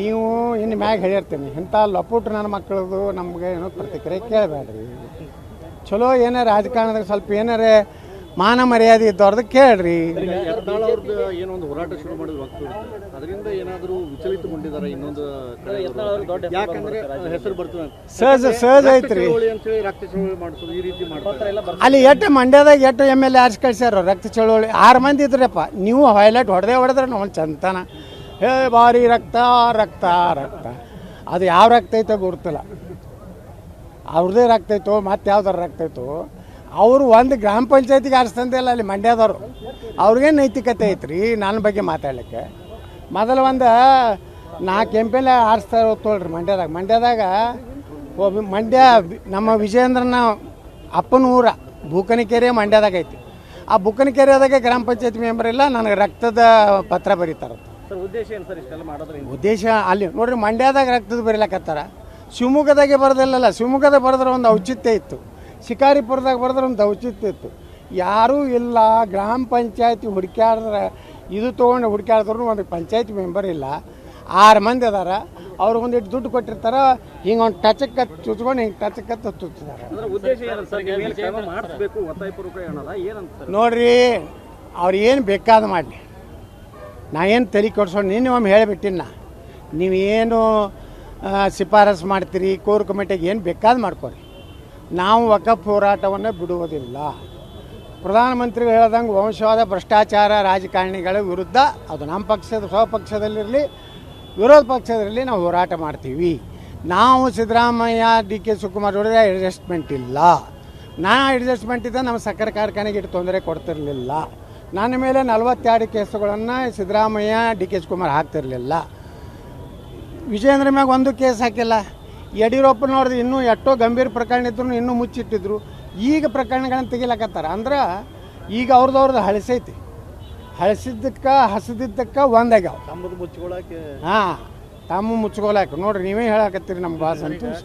ನೀವು ಇನ್ನು ಮ್ಯಾಗ ಹೇಳಿರ್ತೀನಿ, ಇಂಥ ಲಪುಟ್ ನನ್ನ ಮಕ್ಕಳದು ನಮಗೆ ಏನೋ ಪ್ರತಿಕ್ರಿಯೆ ಕೇಳಬೇಡ್ರಿ. ಚಲೋ ಏನಾರ ರಾಜಕಾರಣದಾಗ ಸ್ವಲ್ಪ ಏನಾರ ಮಾನ ಮರ್ಯಾದೆ ಇದ್ದವ್ರದ್ದು ಕೇಳ್ರಿ. ಹೋರಾಟ ಶುರು ಮಾಡಿದ ಅದರಿಂದ ಏನಾದರೂ ವಿಚಲಿತಗೊಂಡಿದ್ದಾರೆ ಇನ್ನೊಂದು ಯಾಕಂದ್ರೆ ಹೆಸರು ಬರ್ತದೆ. ಸಹಜ ಸಹಜ ಐತ್ರಿ. ಅಲ್ಲಿ ಎಟ್ಟು ಮಂಡ್ಯದಾಗ ಎಷ್ಟು ಎಂ ಎಲ್ ಎ ಆರ್ಸ್ ಕಳ್ಸ್ಯಾರ ರಕ್ತ ಚಳುವಳಿ. ಆರು ಮಂದಿ ಇದ್ರಪ್ಪ. ನೀವು ಹೈಲೈಟ್ ಹೊಡೆದೇ ಹೊಡೆದ್ರೆ ನಾವು ಚಂತನ. ಹೇ ಬಾರಿ ರಕ್ತ ರಕ್ತ ರಕ್ತ. ಅದು ಯಾವ ರಕ್ತ ಐತೋ ಗುರುತಿಲ್ಲ ಅವ್ರದ್ದೇ ರಕ್ತ ಐತೋ ಮತ್ತೆ ಯಾವ್ದಾರ ರಕ್ತ ಐತೋ ಅವರು ಒಂದು ಗ್ರಾಮ ಪಂಚಾಯತಿಗೆ ಇಲ್ಲ ಅಲ್ಲಿ ಮಂಡ್ಯದವರು. ಅವ್ರಿಗೇನು ನೈತಿಕತೆ ಐತ್ರಿ ನನ್ನ ಬಗ್ಗೆ ಮಾತಾಡ್ಲಿಕ್ಕೆ. ಮೊದಲು ಒಂದು ನಾಲ್ಕು ಎಂ ಪಿ ಎಲ್ ಆರಿಸ್ತಾ ತೋಳ್ರಿ ಮಂಡ್ಯದಾಗ. ಮಂಡ್ಯದಾಗ ಒಬ್ಬ ಮಂಡ್ಯ ನಮ್ಮ ವಿಜಯೇಂದ್ರನ ಅಪ್ಪನ ಊರ ಬೂಕನಕೆರೆ ಮಂಡ್ಯದಾಗ ಐತಿ. ಆ ಬುಕ್ಕನಕೆರೆದಾಗ ಗ್ರಾಮ ಪಂಚಾಯತಿ ಮೆಂಬರ್ ಇಲ್ಲ ನನಗೆ ರಕ್ತದ ಪತ್ರ ಬರೀತಾರೆ. ಉದ್ದೇಶ ಅಲ್ಲಿ ನೋಡ್ರಿ ಮಂಡ್ಯದಾಗ ರಕ್ತದ ಬರೀಲಕತ್ತಾರ. ಶಿವಮೊಗ್ಗದಾಗೆ ಬರೋದಿಲ್ಲಲ್ಲ ಶಿವಮೊಗ್ಗದಾಗ ಬರೆದ್ರೆ ಒಂದು ಔಚಿತ್ಯ ಇತ್ತು. ಶಿಕಾರಿಪುರದಾಗ ಬರೆದ್ರೆ ಒಂದು ಔಚಿತ್ಯ ಇತ್ತು. ಯಾರೂ ಇಲ್ಲ ಗ್ರಾಮ ಪಂಚಾಯತಿ ಹುಡುಕ್ಯಾಡಿದ್ರೆ ಇದು ತೊಗೊಂಡು ಹುಡುಕ್ಯಾಡಿದ್ರು ಒಂದು ಪಂಚಾಯತಿ ಮೆಂಬರ್ ಇಲ್ಲ. ಆರು ಮಂದಿ ಅದಾರ ಅವ್ರಿಗೆ ಒಂದಿಟ್ಟು ದುಡ್ಡು ಕೊಟ್ಟಿರ್ತಾರೆ ಹಿಂಗೆ ಒಂದು ಟಚಕ್ಕೆ ಚುಚ್ಕೊಂಡು ಹಿಂಗೆ ಟಚಕ್ಕೆ ಚುಚ್ತಾರೆ ನೋಡ್ರಿ ಅವ್ರು ಏನು ಬೇಕಾದ ಮಾಡಲಿ. ನಾ ಏನು ತಲೆ ಕೊಡ್ಸೋಣ ನಿನ್ನೆ ಒಮ್ಮೆ ಹೇಳಿಬಿಟ್ಟಿನ ನೀವೇನು ಶಿಫಾರಸು ಮಾಡ್ತೀರಿ ಕೋರ್ ಕಮಿಟಿಗೆ ಏನು ಬೇಕಾದ ಮಾಡ್ಕೊರಿ. ನಾವು ವಕಫ್ ಹೋರಾಟವನ್ನು ಬಿಡುವುದಿಲ್ಲ. ಪ್ರಧಾನಮಂತ್ರಿಗಳು ಹೇಳ್ದಂಗೆ ವಂಶವಾದ, ಭ್ರಷ್ಟಾಚಾರ ರಾಜಕಾರಣಿಗಳ ವಿರುದ್ಧ ಅದು ನಮ್ಮ ಪಕ್ಷದ ಸ್ವಪಕ್ಷದಲ್ಲಿರಲಿ ವಿರೋಧ ಪಕ್ಷದಲ್ಲಿ ನಾವು ಹೋರಾಟ ಮಾಡ್ತೀವಿ. ನಾವು ಸಿದ್ದರಾಮಯ್ಯ, ಡಿ ಕೆ ಶಿವಕುಮಾರ್ ಅವರಿಗೆ ಅಡ್ಜಸ್ಟ್ಮೆಂಟ್ ಇಲ್ಲ. ನಾ ಅಡ್ಜಸ್ಟ್ಮೆಂಟ್ ಇದ್ದ ನಮ್ಮ ಸಕ್ಕರೆ ಕಾರ್ಖಾನೆಗೆ ಇಟ್ಟು ತೊಂದರೆ ಕೊಡ್ತಿರಲಿಲ್ಲ. ನನ್ನ ಮೇಲೆ ನಲವತ್ತೆರಡು ಕೇಸುಗಳನ್ನು ಸಿದ್ದರಾಮಯ್ಯ, ಡಿ ಕೆ ಶಿವಕುಮಾರ್ ಹಾಕ್ತಿರಲಿಲ್ಲ. ವಿಜಯೇಂದ್ರ ಮ್ಯಾಗ ಒಂದು ಕೇಸ್ ಹಾಕಿಲ್ಲ. ಯಡಿಯೂರಪ್ಪನವ್ರದ್ದು ಇನ್ನೂ ಎಷ್ಟೋ ಗಂಭೀರ ಪ್ರಕರಣ ಇದ್ರು ಇನ್ನೂ ಮುಚ್ಚಿಟ್ಟಿದ್ರು. ಈಗ ಪ್ರಕರಣಗಳನ್ನು ತೆಗಿಲಕತ್ತಾರ? ಅಂದ್ರೆ ಈಗ ಅವ್ರದ್ದು ಅವ್ರದ್ದು ಹಳಸೈತಿ ಹಳಸಿದ್ದಕ್ಕೆ ಹಸದಿದ್ದಕ್ಕೆ ಒಂದಾಗ್ಯಾವ ತಮ್ಮದು ಹಾಂ ತಮ್ಮ ಮುಚ್ಕೋಲಾಕ ನೋಡ್ರಿ ನೀವೇ ಹೇಳಕತ್ತೀರಿ ನಮ್ಮ ಭಾಳ ಸಂತೋಷ